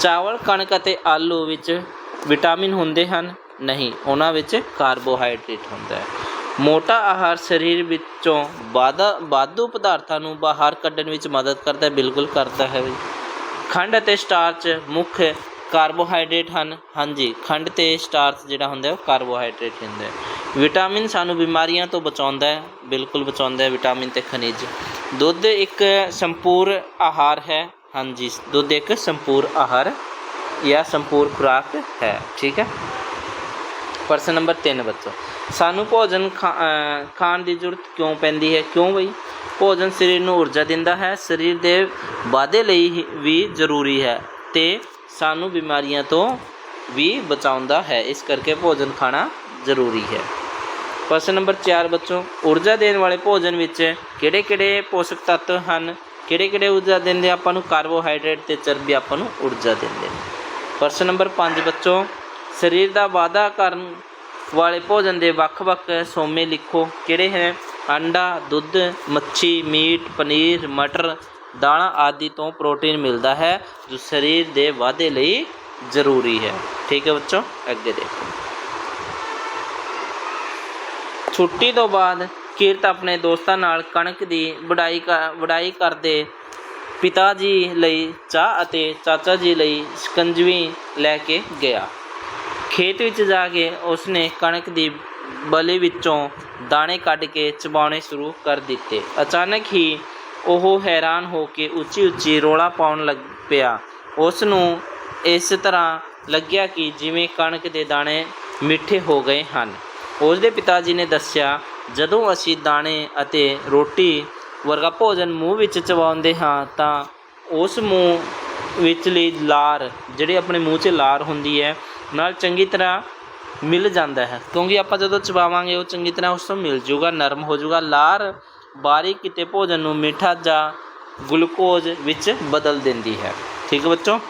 ਚਾਵਲ, ਕਣਕ ਅਤੇ ਆਲੂ ਵਿੱਚ ਵਿਟਾਮਿਨ ਹੁੰਦੇ ਹਨ? ਨਹੀਂ, ਉਹਨਾਂ ਵਿੱਚ ਕਾਰਬੋਹਾਈਡਰੇਟ ਹੁੰਦਾ ਹੈ। ਮੋਟਾ ਆਹਾਰ ਸਰੀਰ ਵਿੱਚੋਂ ਵਾਧਾ, ਵਾਧੂ ਪਦਾਰਥਾਂ ਨੂੰ ਬਾਹਰ ਕੱਢਣ ਵਿੱਚ ਮਦਦ ਕਰਦਾ ਹੈ, ਬਿਲਕੁਲ ਕਰਦਾ ਹੈ ਖੰਡ ਅਤੇ ਸਟਾਰਚ ਮੁੱਖ ਕਾਰਬੋਹਾਈਡਰੇਟ ਹਨ। ਹਾਂਜੀ, ਖੰਡ ਤੇ ਸਟਾਰਚ ਜਿਹੜਾ ਹੁੰਦਾ ਉਹ ਕਾਰਬੋਹਾਈਡਰੇਟ ਹੁੰਦਾ ਹੈ। ਵਿਟਾਮਿਨ ਸਾਨੂੰ ਬਿਮਾਰੀਆਂ ਤੋਂ ਬਚਾਉਂਦਾ ਹੈ, ਬਿਲਕੁਲ ਬਚਾਉਂਦਾ ਹੈ ਵਿਟਾਮਿਨ ਤੇ ਖਣਿਜ। ਦੁੱਧ ਇੱਕ ਸੰਪੂਰ ਆਹਾਰ ਹੈ। ਹਾਂਜੀ, ਦੁੱਧ ਇੱਕ ਸੰਪੂਰ ਆਹਾਰ ਜਾਂ ਸੰਪੂਰ ਖੁਰਾਕ ਹੈ ਠੀਕ ਹੈ ਪ੍ਰਸ਼ਨ ਨੰਬਰ 3 ਬੱਚੋ ਸਾਨੂੰ ਭੋਜਨ ਖਾ- ਖਾਣ ਦੀ ਜ਼ਰੂਰਤ ਕਿਉਂ ਪੈਂਦੀ ਹੈ ਕਿਉਂ ਬਈ ਭੋਜਨ ਸਰੀਰ ਨੂੰ ਊਰਜਾ ਦਿੰਦਾ ਹੈ ਸਰੀਰ ਦੇ ਵਾਧੇ ਲਈ ਵੀ ਜ਼ਰੂਰੀ ਹੈ ਤੇ ਸਾਨੂੰ ਬਿਮਾਰੀਆਂ ਤੋਂ ਵੀ ਬਚਾਉਂਦਾ ਹੈ ਇਸ ਕਰਕੇ ਭੋਜਨ ਖਾਣਾ ਜ਼ਰੂਰੀ ਹੈ ਪ੍ਰਸ਼ਨ ਨੰਬਰ 4 ਬੱਚੋ ਊਰਜਾ ਦੇਣ ਵਾਲੇ ਭੋਜਨ ਵਿੱਚ ਕਿਹੜੇ ਕਿਹੜੇ ਪੋਸ਼ਕ ਤੱਤ ਹਨ ਕਿਹੜੇ ਕਿਹੜੇ ਊਰਜਾ ਦਿੰਦੇ ਆਪਾਂ ਨੂੰ ਕਾਰਬੋਹਾਈਡਰੇਟ ਤੇ ਚਰਬੀ ਆਪਾਂ ਨੂੰ ਊਰਜਾ ਦਿੰਦੇ ਨੇ ਪ੍ਰਸ਼ਨ ਨੰਬਰ 5 ਬੱਚੋ, ਸਰੀਰ ਦਾ ਵਾਧਾ ਕਰਨ ਵਾਲੇ ਭੋਜਨ ਦੇ ਵੱਖ-ਵੱਖ ਸੋਮੇ ਲਿਖੋ। ਕਿਹੜੇ ਹੈ? ਅੰਡਾ, ਦੁੱਧ, ਮੱਛੀ, ਮੀਟ, ਪਨੀਰ, ਮਟਰ, ਦਾਲਾਂ ਆਦਿ ਤੋਂ ਪ੍ਰੋਟੀਨ ਮਿਲਦਾ ਹੈ, ਜੋ ਸਰੀਰ ਦੇ ਵਾਧੇ ਲਈ ਜ਼ਰੂਰੀ ਹੈ। ਠੀਕ ਹੈ ਬੱਚੋ, ਅੱਗੇ ਦੇਖੋ। ਛੁੱਟੀ ਤੋਂ ਬਾਅਦ ਕੀਰਤ ਆਪਣੇ ਦੋਸਤਾਂ ਨਾਲ ਕਣਕ ਦੀ ਵਡਾਈ ਕ- ਵਢਾਈ ਕਰਦੇ ਪਿਤਾ ਜੀ ਲਈ ਚਾਹ ਅਤੇ ਚਾਚਾ ਜੀ ਲਈ ਸ਼ਿਕੰਜਵੀ ਲੈ ਕੇ ਗਿਆ। ਖੇਤ ਵਿੱਚ ਜਾ ਕੇ ਉਸਨੇ ਕਣਕ ਦੀ ਬਲੀ ਵਿੱਚੋਂ ਦਾਣੇ ਕੱਢ ਕੇ ਚਬਾਉਣੇ ਸ਼ੁਰੂ ਕਰ ਦਿੱਤੇ। ਅਚਾਨਕ ਹੀ ਉਹ ਹੈਰਾਨ ਹੋ ਕੇ ਉੱਚੀ ਉੱਚੀ ਰੋਲਾ ਪਾਉਣ ਲੱਗ ਪਿਆ। ਉਸ ਨੂੰ ਇਸ ਤਰ੍ਹਾਂ ਲੱਗਿਆ ਕਿ ਜਿਵੇਂ ਕਣਕ ਦੇ ਦਾਣੇ ਮਿੱਠੇ ਹੋ ਗਏ ਹਨ। ਉਸ ਦੇ ਪਿਤਾ ਜੀ ਨੇ ਦੱਸਿਆ, ਜਦੋਂ ਅਸੀਂ ਦਾਣੇ ਅਤੇ ਰੋਟੀ ਵਰਗਾ ਭੋਜਨ ਮੂੰਹ ਵਿੱਚ ਚਬਾਉਂਦੇ ਹਾਂ ਤਾਂ ਉਸ ਮੂੰਹ ਵਿਚਲੀ ਲਾਰ, ਜਿਹੜੇ ਆਪਣੇ ਮੂੰਹ 'ਚ ਲਾਰ ਹੁੰਦੀ ਹੈ, ਨਾਲ ਚੰਗੀ ਤਰ੍ਹਾਂ ਮਿਲ ਜਾਂਦਾ ਹੈ। ਕਿਉਂਕਿ ਆਪਾਂ ਜਦੋਂ ਚਬਾਵਾਂਗੇ, ਉਹ ਚੰਗੀ ਤਰ੍ਹਾਂ ਉਸ ਤੋਂ ਮਿਲ ਜੂਗਾ, ਨਰਮ ਹੋ ਜੂਗਾ। ਲਾਰ ਬਾਰੀਕ ਕਿਤੇ ਭੋਜਨ ਨੂੰ ਮਿੱਠਾ ਜਾਂ ਗਲੂਕੋਜ਼ ਵਿੱਚ ਬਦਲ ਦਿੰਦੀ ਹੈ। ਠੀਕ ਹੈ ਬੱਚੋ?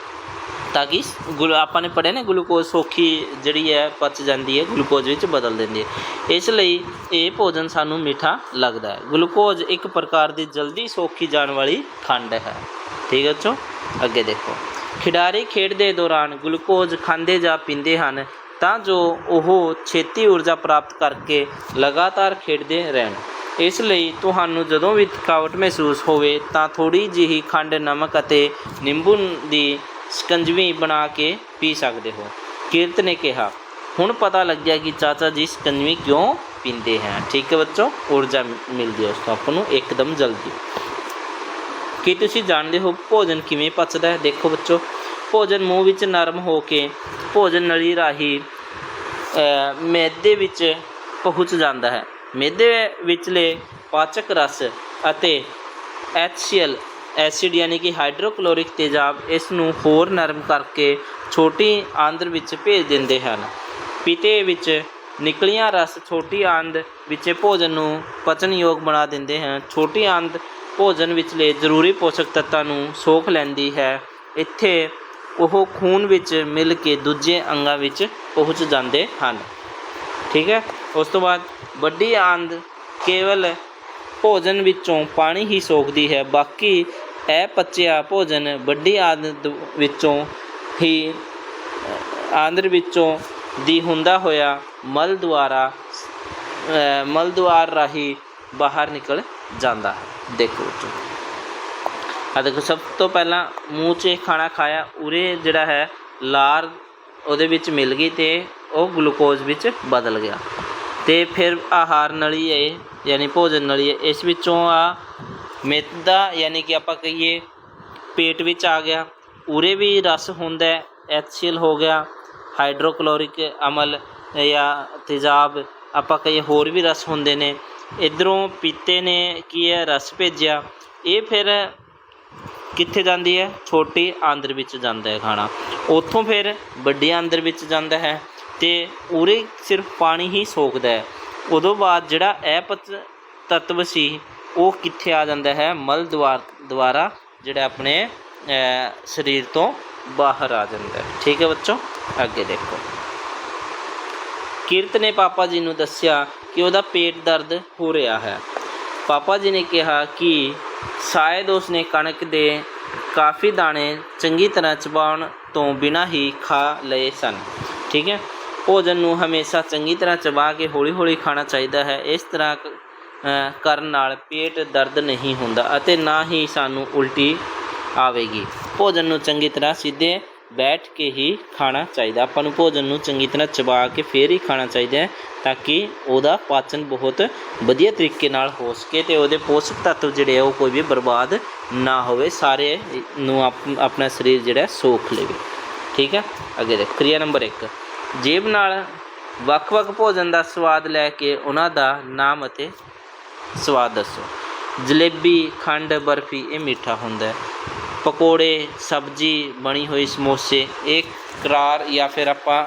ਤਾਂ ਕਿ ਗੁਲ, ਆਪਾਂ ਨੇ ਪੜ੍ਹਿਆ ਨਾ ਗਲੂਕੋਜ਼ ਸੌਖੀ ਜਿਹੜੀ ਹੈ ਪਚ ਜਾਂਦੀ ਹੈ, ਗਲੂਕੋਜ਼ ਵਿੱਚ ਬਦਲ ਦਿੰਦੀ ਹੈ। ਇਸ ਲਈ ਇਹ ਭੋਜਨ ਸਾਨੂੰ ਮਿੱਠਾ ਲੱਗਦਾ ਹੈ। ਗਲੂਕੋਜ਼ ਇੱਕ ਪ੍ਰਕਾਰ ਦੀ ਜਲਦੀ ਸੌਖੀ ਜਾਣ ਵਾਲੀ ਖੰਡ ਹੈ। ਠੀਕ ਹੈ ਬੱਚੋ? ਅੱਗੇ ਦੇਖੋ। ਖਿਡਾਰੀ ਖੇਡ ਦੇ ਦੌਰਾਨ ਗਲੂਕੋਜ਼ ਖਾਂਦੇ ਜਾਂ ਪੀਂਦੇ ਹਨ, ਤਾਂ ਜੋ ਉਹ ਛੇਤੀ ਊਰਜਾ ਪ੍ਰਾਪਤ ਕਰਕੇ ਲਗਾਤਾਰ ਖੇਡਦੇ ਰਹਿਣ। ਇਸ ਲਈ ਤੁਹਾਨੂੰ ਜਦੋਂ ਵੀ ਥਕਾਵਟ ਮਹਿਸੂਸ ਹੋਵੇ, ਤਾਂ ਥੋੜੀ ਜਿਹੀ ਖੰਡ, ਨਮਕ ਅਤੇ ਨਿੰਬੂ ਦੀ ਸ਼ਿਕੰਜਵੀ ਬਣਾ ਕੇ ਪੀ ਸਕਦੇ ਹੋ। ਕੀਰਤ ਨੇ ਕਿਹਾ ਹੁਣ ਪਤਾ ਲੱਗਿਆ ਕਿ ਚਾਚਾ ਜੀ ਸ਼ਿਕੰਜਵੀ ਕਿਉਂ ਪੀਂਦੇ ਹਨ ਠੀਕ ਹੈ ਬੱਚੋ ਊਰਜਾ ਮਿਲਦੀ ਹੈ ਉਸ ਤੋਂ ਆਪ ਨੂੰ ਇੱਕਦਮ ਜਲਦੀ। ਕੀ ਤੁਸੀਂ ਜਾਣਦੇ ਹੋ ਭੋਜਨ ਕਿਵੇਂ ਪਚਦਾ ਹੈ? ਦੇਖੋ ਬੱਚੋ ਭੋਜਨ ਮੂੰਹ ਵਿੱਚ ਨਰਮ ਹੋ ਕੇ ਭੋਜਨ ਨਲੀ ਰਾਹੀਂ ਅ, ਮੈਦੇ ਵਿੱਚ ਪਹੁੰਚ ਜਾਂਦਾ ਹੈ। ਮੈਦੇ ਵਿਚਲੇ ਪਾਚਕ ਰਸ ਅਤੇ HCl ਐਸਿਡ ਯਾਨੀ ਕਿ ਹਾਈਡਰੋਕਲੋਰਿਕ ਤੇਜ਼ਾਬ ਇਸ ਨੂੰ ਹੋਰ ਨਰਮ ਕਰਕੇ ਛੋਟੀ ਆਂਦਰ ਵਿੱਚ ਭੇਜ ਦਿੰਦੇ ਹਨ। ਪੀਤੇ ਵਿੱਚ ਨਿਕਲੀਆਂ ਰਸ ਛੋਟੀ ਆਂਦ ਵਿੱਚ ਭੋਜਨ ਨੂੰ ਪਚਨਯੋਗ ਬਣਾ ਦਿੰਦੇ ਹਨ। ਛੋਟੀ ਆਂਦ ਭੋਜਨ ਵਿੱਚਲੇ ਜ਼ਰੂਰੀ ਪੋਸ਼ਕ ਤੱਤਾਂ ਨੂੰ ਸੋਖ ਲੈਂਦੀ ਹੈ। ਇੱਥੇ ਉਹ ਖੂਨ ਵਿੱਚ ਮਿਲ ਕੇ ਦੂਜੇ ਅੰਗਾਂ ਵਿੱਚ ਪਹੁੰਚ ਜਾਂਦੇ ਹਨ। ਠੀਕ ਹੈ। ਉਸ ਤੋਂ ਬਾਅਦ ਵੱਡੀ ਆਂਦ ਕੇਵਲ ਭੋਜਨ ਵਿੱਚੋਂ ਪਾਣੀ ਹੀ ਸੋਖਦੀ ਹੈ। ਬਾਕੀ ਇਹ ਪਚਿਆ ਭੋਜਨ ਵੱਡੀ ਆਦਤ ਵਿੱਚੋਂ ਹੀ ਆਂਦਰ ਵਿੱਚੋਂ ਦੀ ਹੁੰਦਾ ਹੋਇਆ ਮਲ ਦੁਆਰਾ ਮਲ ਦੁਆਰ ਰਾਹੀਂ ਬਾਹਰ ਨਿਕਲ ਜਾਂਦਾ ਹੈ। ਦੇਖੋ ਬੱਚੋ। ਆ ਦੇਖੋ, ਸਭ ਤੋਂ ਪਹਿਲਾਂ ਮੂੰਹ 'ਚ ਖਾਣਾ ਖਾਇਆ, ਉਰੇ ਜਿਹੜਾ ਹੈ ਲਾਰ ਉਹਦੇ ਵਿੱਚ ਮਿਲ ਗਈ ਤੇ ਉਹ ਗਲੂਕੋਜ਼ ਵਿੱਚ ਬਦਲ ਗਿਆ। ਤੇ ਫਿਰ ਆਹਾਰ ਨਲੀ ਹੈ ਯਾਨੀ ਭੋਜਨ ਨਲੀ ਹੈ ਇਸ ਵਿੱਚੋਂ ਆ ਮੈਦਾ ਯਾਨੀ ਕਿ ਆਪਾਂ ਕਹੀਏ ਪੇਟ ਵਿੱਚ ਆ ਗਿਆ। ਉਰੇ ਵੀ ਰਸ ਹੁੰਦਾ ਹੈ HCl ਹੋ ਗਿਆ, ਹਾਈਡਰੋਕਲੋਰਿਕ ਅਮਲ ਜਾਂ ਤੇਜ਼ਾਬ, ਆਪਾਂ ਕਹੀਏ ਹੋਰ ਵੀ ਰਸ ਹੁੰਦੇ ਨੇ। ਇਧਰੋਂ ਪੀਤੇ ਨੇ, ਕੀ ਹੈ, ਰਸ ਭੇਜਿਆ। ਇਹ ਫਿਰ ਕਿੱਥੇ ਜਾਂਦੀ ਹੈ? ਛੋਟੀ ਆਂਦਰ ਵਿੱਚ ਜਾਂਦਾ ਹੈ ਖਾਣਾ। ਉੱਥੋਂ ਫਿਰ ਵੱਡੀ ਆਂਦਰ ਵਿੱਚ ਜਾਂਦਾ ਹੈ। ਤੇ ਉਰੇ ਸਿਰਫ ਪਾਣੀ ਹੀ ਸੋਖਦਾ ਹੈ। ਉਦੋਂ ਬਾਅਦ ਜਿਹੜਾ ਇਹ ਪਤ, ਤੱਤਵ ਸੀ, ਉਹ ਕਿੱਥੇ ਆ ਜਾਂਦਾ ਹੈ? ਮਲ ਦੁਆਰ, ਦੁਆਰਾ ਜਿਹੜਾ ਆਪਣੇ ਸਰੀਰ ਤੋਂ ਬਾਹਰ ਆ ਜਾਂਦਾ ਹੈ। ਠੀਕ ਹੈ ਬੱਚੋ? ਅੱਗੇ ਦੇਖੋ। ਕੀਰਤ ਨੇ ਪਾਪਾ ਜੀ ਨੂੰ ਦੱਸਿਆ ਕਿ ਉਹਦਾ ਪੇਟ ਦਰਦ ਹੋ ਰਿਹਾ ਹੈ। ਪਾਪਾ ਜੀ ਨੇ ਕਿਹਾ ਕਿ ਸ਼ਾਇਦ ਉਸਨੇ ਕਣਕ ਦੇ ਕਾਫੀ ਦਾਣੇ ਚੰਗੀ ਤਰ੍ਹਾਂ ਚਬਾਉਣ ਤੋਂ ਬਿਨਾਂ ਹੀ ਖਾ ਲਏ ਸਨ। ਠੀਕ ਹੈ? ਭੋਜਨ ਨੂੰ ਹਮੇਸ਼ਾ ਚੰਗੀ ਤਰ੍ਹਾਂ ਚਬਾ ਕੇ ਹੌਲੀ-ਹੌਲੀ ਖਾਣਾ ਚਾਹੀਦਾ ਹੈ। ਇਸ ਤਰ੍ਹਾਂ ਕਰਨ ਨਾਲ ਪੇਟ ਦਰਦ ਨਹੀਂ ਹੁੰਦਾ ਅਤੇ ਨਾ ਹੀ ਸਾਨੂੰ ਉਲਟੀ ਆਵੇਗੀ। ਭੋਜਨ ਨੂੰ ਚੰਗੀ ਤਰ੍ਹਾਂ ਸਿੱਧੇ ਬੈਠ ਕੇ ਹੀ ਖਾਣਾ ਚਾਹੀਦਾ। ਆਪਾਂ ਨੂੰ ਭੋਜਨ ਨੂੰ ਚੰਗੀ ਤਰ੍ਹਾਂ ਚਬਾ ਕੇ ਫੇਰ ਹੀ ਖਾਣਾ ਚਾਹੀਦਾ ਹੈ ਤਾਂ ਕਿ ਉਹਦਾ ਪਾਚਨ ਬਹੁਤ ਵਧੀਆ ਤਰੀਕੇ ਨਾਲ ਹੋ ਸਕੇ ਤੇ ਉਹਦੇ ਪੋਸ਼ਕ ਤੱਤਵ ਜਿਹੜੇ ਆ ਉਹ ਕੋਈ ਵੀ ਬਰਬਾਦ ਨਾ ਹੋਵੇ। ਸਾਰੇ ਨੂੰ ਆਪਣਾ ਸਰੀਰ ਜਿਹੜਾ ਹੈ ਸੋਖ ਲਵੇ। ਠੀਕ ਹੈ? ਅੱਗੇ ਦੇਖ, ਕਿਰਿਆ ਨੰਬਰ 1 ਜੇਬ ਨਾਲ ਵੱਖ-ਵੱਖ ਭੋਜਨ ਦਾ ਸਵਾਦ ਲੈ ਕੇ ਉਹਨਾਂ ਦਾ ਨਾਮ ਅਤੇ ਸਵਾਦ ਦੱਸੋ। ਜਲੇਬੀ, ਖੰਡ, ਬਰਫੀ, ਇਹ ਮਿੱਠਾ ਹੁੰਦਾ ਹੈ। ਪਕੌੜੇ, ਸਬਜ਼ੀ, ਬਣੀ ਹੋਈ ਸਮੋਸੇ, ਇਹ ਕਰਾਰ ਜਾਂ ਫਿਰ ਆਪਾਂ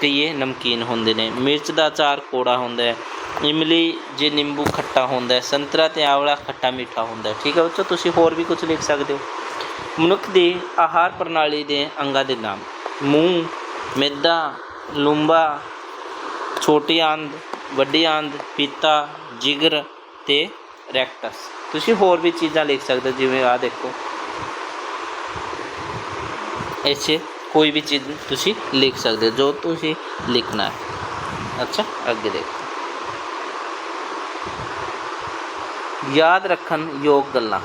ਕਹੀਏ ਨਮਕੀਨ ਹੁੰਦੇ ਨੇ। ਮਿਰਚ ਦਾ ਅਚਾਰ ਕੋੜਾ ਹੁੰਦਾ ਹੈ। ਇਮਲੀ ਜੇ ਨਿੰਬੂ ਖੱਟਾ ਹੁੰਦਾ ਹੈ। ਸੰਤਰਾ ਤੇ ਆਵਲਾ ਖੱਟਾ ਮਿੱਠਾ ਹੁੰਦਾ ਹੈ। ਠੀਕ ਹੈ ਬੱਚੋ, ਤੁਸੀਂ ਹੋਰ ਵੀ ਕੁਝ ਲਿਖ ਸਕਦੇ ਹੋ। ਮਨੁੱਖ ਦੀ ਆਹਾਰ ਪ੍ਰਣਾਲੀ ਦੇ ਅੰਗਾਂ ਦੇ ਨਾਮ। ਮੂੰਹ, ਮਿੱਦਾ ਲੂੰਬਾ, ਛੋਟੀ ਆਂਦ, ਵੱਡੀ ਆਂਦ, ਪੀਤਾ, ਜਿਗਰ ਤੇ ਰੈਕਟਸ। ਤੁਸੀਂ ਹੋਰ ਵੀ ਚੀਜ਼ਾਂ ਲਿਖ ਸਕਦੇ ਹੋ, ਜਿਵੇਂ ਆ ਦੇਖੋ। ਇੱਥੇ ਕੋਈ ਵੀ ਚੀਜ਼ ਤੁਸੀਂ ਲਿਖ ਸਕਦੇ ਹੋ, ਜੋ ਤੁਸੀਂ ਲਿਖਣਾ ਹੈ। ਅੱਛਾ, ਅੱਗੇ ਦੇਖੋ। ਯਾਦ ਰੱਖਣ ਯੋਗ ਗੱਲਾਂ।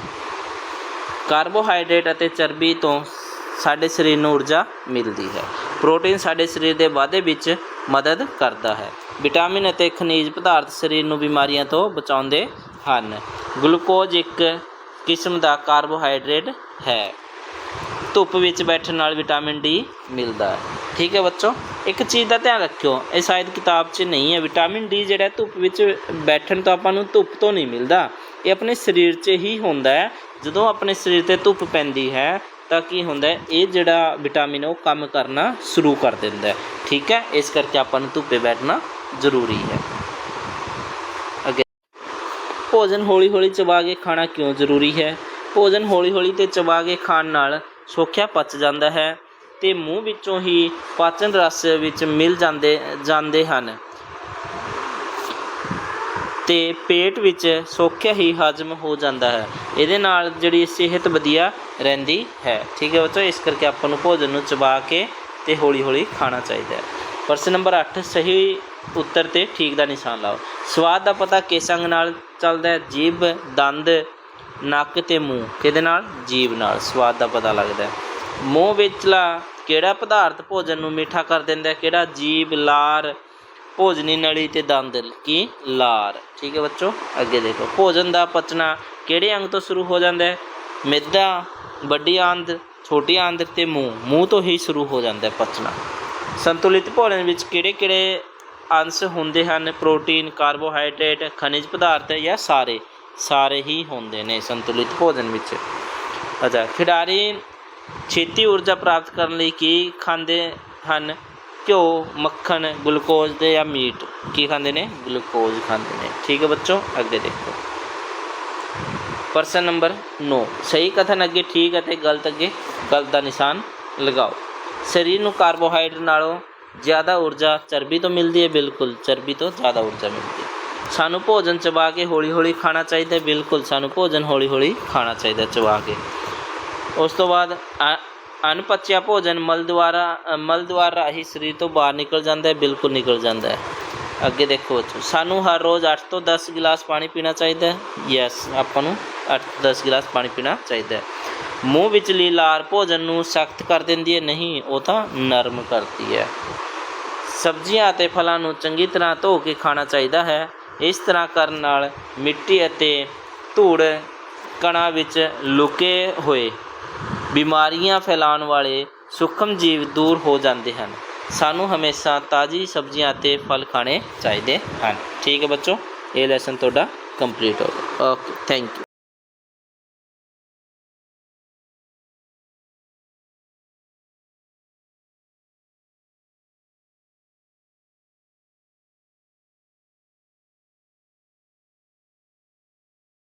ਕਾਰਬੋਹਾਈਡਰੇਟ ਅਤੇ ਚਰਬੀ ਤੋਂ ਸਾਡੇ ਸਰੀਰ ਨੂੰ ਊਰਜਾ ਮਿਲਦੀ ਹੈ। ਪ੍ਰੋਟੀਨ ਸਾਡੇ ਸਰੀਰ ਦੇ ਵਾਧੇ ਵਿੱਚ ਮਦਦ ਕਰਦਾ ਹੈ। ਵਿਟਾਮਿਨ ਅਤੇ ਖਣਿਜ ਪਦਾਰਥ ਸਰੀਰ ਨੂੰ ਬਿਮਾਰੀਆਂ ਤੋਂ ਬਚਾਉਂਦੇ ਹਨ। ਗਲੂਕੋਜ਼ ਇੱਕ ਕਿਸਮ ਦਾ ਕਾਰਬੋਹਾਈਡਰੇਟ ਹੈ। ਧੁੱਪ ਵਿੱਚ ਬੈਠਣ ਨਾਲ ਵਿਟਾਮਿਨ ਡੀ ਮਿਲਦਾ ਹੈ। ਠੀਕ ਹੈ ਬੱਚੋ, ਇੱਕ ਚੀਜ਼ ਦਾ ਧਿਆਨ ਰੱਖਿਓ। ਇਹ ਸ਼ਾਇਦ ਕਿਤਾਬ 'ਚ ਨਹੀਂ ਹੈ। ਵਿਟਾਮਿਨ ਡੀ ਜਿਹੜਾ ਧੁੱਪ ਵਿੱਚ ਬੈਠਣ ਤੋਂ ਆਪਾਂ ਨੂੰ ਧੁੱਪ ਤੋਂ ਨਹੀਂ ਮਿਲਦਾ। ਇਹ ਆਪਣੇ ਸਰੀਰ 'ਚ ਹੀ ਹੁੰਦਾ ਹੈ। ਜਦੋਂ ਆਪਣੇ ਸਰੀਰ ਤੇ ਧੁੱਪ ਪੈਂਦੀ ਹੈ ਤਾਂ ਕੀ ਹੁੰਦਾ ਇਹ ਜਿਹੜਾ ਵਿਟਾਮਿਨ ਉਹ ਕੰਮ ਕਰਨਾ ਸ਼ੁਰੂ ਕਰ ਦਿੰਦਾ ਠੀਕ ਹੈ? ਇਸ ਕਰਕੇ ਆਪਾਂ ਨੂੰ ਧੁੱਪੇ ਬੈਠਣਾ ਜ਼ਰੂਰੀ ਹੈ। ਅੱਗੇ। ਭੋਜਨ ਹੌਲੀ-ਹੌਲੀ ਚਬਾ ਕੇ ਖਾਣਾ ਕਿਉਂ ਜ਼ਰੂਰੀ ਹੈ? ਭੋਜਨ ਹੌਲੀ-ਹੌਲੀ ਤੇ ਚਬਾ ਕੇ ਖਾਣ ਨਾਲ ਸੌਖਿਆ ਪਚ ਜਾਂਦਾ ਹੈ ਤੇ ਮੂੰਹ ਵਿੱਚੋਂ ਹੀ ਪਾਚਨ ਰਸ ਵਿੱਚ ਮਿਲ ਜਾਂਦੇ ਜਾਂਦੇ ਹਨ। ਅਤੇ ਪੇਟ ਵਿੱਚ ਸੌਖਿਆ ਹੀ ਹਜਮ ਹੋ ਜਾਂਦਾ ਹੈ। ਇਹਦੇ ਨਾਲ ਜਿਹੜੀ ਸਿਹਤ ਵਧੀਆ ਰਹਿੰਦੀ ਹੈ। ਠੀਕ ਹੈ ਬੱਚੋ, ਇਸ ਕਰਕੇ ਆਪਾਂ ਨੂੰ ਭੋਜਨ ਨੂੰ ਚਬਾ ਕੇ ਤੇ ਹੌਲੀ-ਹੌਲੀ ਖਾਣਾ ਚਾਹੀਦਾ ਹੈ। ਪ੍ਰਸ਼ਨ ਨੰਬਰ 8 ਸਹੀ ਉੱਤਰ ਤੇ ਠੀਕ ਦਾ ਨਿਸ਼ਾਨ ਲਾਓ। ਸਵਾਦ ਦਾ ਪਤਾ ਕਿਸ ਅੰਗ ਨਾਲ ਚੱਲਦਾ ਹੈ? ਜੀਭ, ਦੰਦ, ਨੱਕ ਤੇ ਮੂੰਹ। ਕਿਹਦੇ ਨਾਲ? ਜੀਭ ਨਾਲ। ਸਵਾਦ ਦਾ ਪਤਾ ਲੱਗਦਾ ਹੈ। ਮੂੰਹ ਵਿੱਚਲਾ ਕਿਹੜਾ ਪਦਾਰਥ ਭੋਜਨ ਨੂੰ ਮਿੱਠਾ ਕਰ ਦਿੰਦਾ ਹੈ? ਕਿਹੜਾ? ਜੀਭ, ਲਾਰ। ਭੋਜਨੀ ਨਲੀ ਤੇ ਦੰਦ ਕੀ? ਲਾਰ। ਠੀਕ ਹੈ ਬੱਚੋ, ਅੱਗੇ ਦੇਖੋ। ਭੋਜਨ ਦਾ ਪਚਣਾ ਕਿਹੜੇ ਅੰਗ ਤੋਂ ਸ਼ੁਰੂ ਹੋ ਜਾਂਦਾ ਹੈ? ਮਿੱਦਾ ਵੱਡੀ ਆਂਦ ਛੋਟੀ ਆਂਦ ਤੇ ਮੂੰਹ। ਮੂੰਹ ਤੋਂ ਹੀ ਸ਼ੁਰੂ ਹੋ ਜਾਂਦਾ ਹੈ ਪਚਣਾ। ਸੰਤੁਲਿਤ ਭੋਜਨ ਵਿੱਚ ਕਿਹੜੇ ਕਿਹੜੇ ਅੰਸ਼ ਹੁੰਦੇ ਹਨ? ਪ੍ਰੋਟੀਨ, ਕਾਰਬੋਹਾਈਡਰੇਟ, ਖਣਿਜ ਪਦਾਰਥ ਜਾਂ ਸਾਰੇ? ਸਾਰੇ ਹੀ ਹੁੰਦੇ ਨੇ ਸੰਤੁਲਿਤ ਭੋਜਨ ਵਿੱਚ। ਅੱਛਾ, ਖਿਡਾਰੀ ਛੇਤੀ ਊਰਜਾ ਪ੍ਰਾਪਤ ਕਰਨ ਲਈ ਕੀ ਖਾਂਦੇ ਹਨ? ਘਿਓ, ਮੱਖਣ, ਗਲੂਕੋਜ਼ ਤੇ ਜਾਂ ਮੀਟ। ਕੀ ਖਾਂਦੇ ਨੇ? ਗਲੂਕੋਜ਼ ਖਾਂਦੇ ਨੇ। ਠੀਕ ਹੈ ਬੱਚੋ, ਅੱਗੇ ਦੇਖੋ। ਪ੍ਰਸ਼ਨ ਨੰਬਰ 9 ਸਹੀ ਕਥਨ ਅੱਗੇ, ਠੀਕ ਅਤੇ ਗਲਤ ਅੱਗੇ। ਗਲਤ ਦਾ ਨਿਸ਼ਾਨ ਲਗਾਓ। ਸਰੀਰ ਨੂੰ ਕਾਰਬੋਹਾਈਡਰੇਟ ਨਾਲੋਂ ਜ਼ਿਆਦਾ ਊਰਜਾ ਚਰਬੀ ਤੋਂ ਮਿਲਦੀ ਹੈ, ਬਿਲਕੁਲ। ਚਰਬੀ ਤੋਂ ਜ਼ਿਆਦਾ ਊਰਜਾ ਮਿਲਦੀ ਹੈ। ਸਾਨੂੰ ਭੋਜਨ ਚਬਾ ਕੇ ਹੌਲੀ-ਹੌਲੀ ਖਾਣਾ ਚਾਹੀਦਾ ਬਿਲਕੁਲ। ਸਾਨੂੰ ਭੋਜਨ ਹੌਲੀ-ਹੌਲੀ ਖਾਣਾ ਚਾਹੀਦਾ ਚਬਾ ਕੇ। ਉਸ ਤੋਂ ਬਾਅਦ ਅਣਪਚਿਆ ਭੋਜਨ ਮਲ ਦੁਆਰਾ ਮਲ ਦੁਆਰਾ ਰਾਹੀਂ ਸਰੀਰ ਤੋਂ ਬਾਹਰ ਨਿਕਲ ਜਾਂਦਾ ਹੈ, ਬਿਲਕੁਲ ਨਿਕਲ ਜਾਂਦਾ ਹੈ। ਅੱਗੇ ਦੇਖੋ ਸਾਨੂੰ ਹਰ ਰੋਜ਼ 8 ਤੋਂ 10 ਗਿਲਾਸ ਪਾਣੀ ਪੀਣਾ ਚਾਹੀਦਾ ਹੈ। ਯੈਸ ਆਪਾਂ ਨੂੰ 8 ਤੋਂ 10 ਗਿਲਾਸ ਪਾਣੀ ਪੀਣਾ ਚਾਹੀਦਾ ਹੈ। ਮੂੰਹ ਵਿੱਚਲੀ ਲਾਰ ਭੋਜਨ ਨੂੰ ਸਖਤ ਕਰ ਦਿੰਦੀ ਹੈ, ਨਹੀਂ, ਉਹ ਤਾਂ ਨਰਮ ਕਰਦੀ ਹੈ। ਸਬਜ਼ੀਆਂ ਅਤੇ ਫਲਾਂ ਨੂੰ ਚੰਗੀ ਤਰ੍ਹਾਂ ਧੋ ਕੇ ਖਾਣਾ ਚਾਹੀਦਾ ਹੈ। ਇਸ ਤਰ੍ਹਾਂ ਕਰਨ ਨਾਲ ਮਿੱਟੀ ਅਤੇ ਧੂੜ ਕਣਾਂ ਵਿੱਚ ਲੁਕੇ ਹੋਏ ਬਿਮਾਰੀਆਂ ਫੈਲਾਉਣ ਵਾਲੇ ਸੂਖਮ ਜੀਵ ਦੂਰ ਹੋ ਜਾਂਦੇ ਹਨ। ਸਾਨੂੰ ਹਮੇਸ਼ਾ ਤਾਜ਼ੀ ਸਬਜ਼ੀਆਂ ਅਤੇ ਫਲ ਖਾਣੇ ਚਾਹੀਦੇ ਹਨ। ਠੀਕ ਹੈ ਬੱਚੋ, ਇਹ ਲੈਸਨ ਤੁਹਾਡਾ ਕੰਪਲੀਟ ਹੋ ਗਿਆ। Okay thank you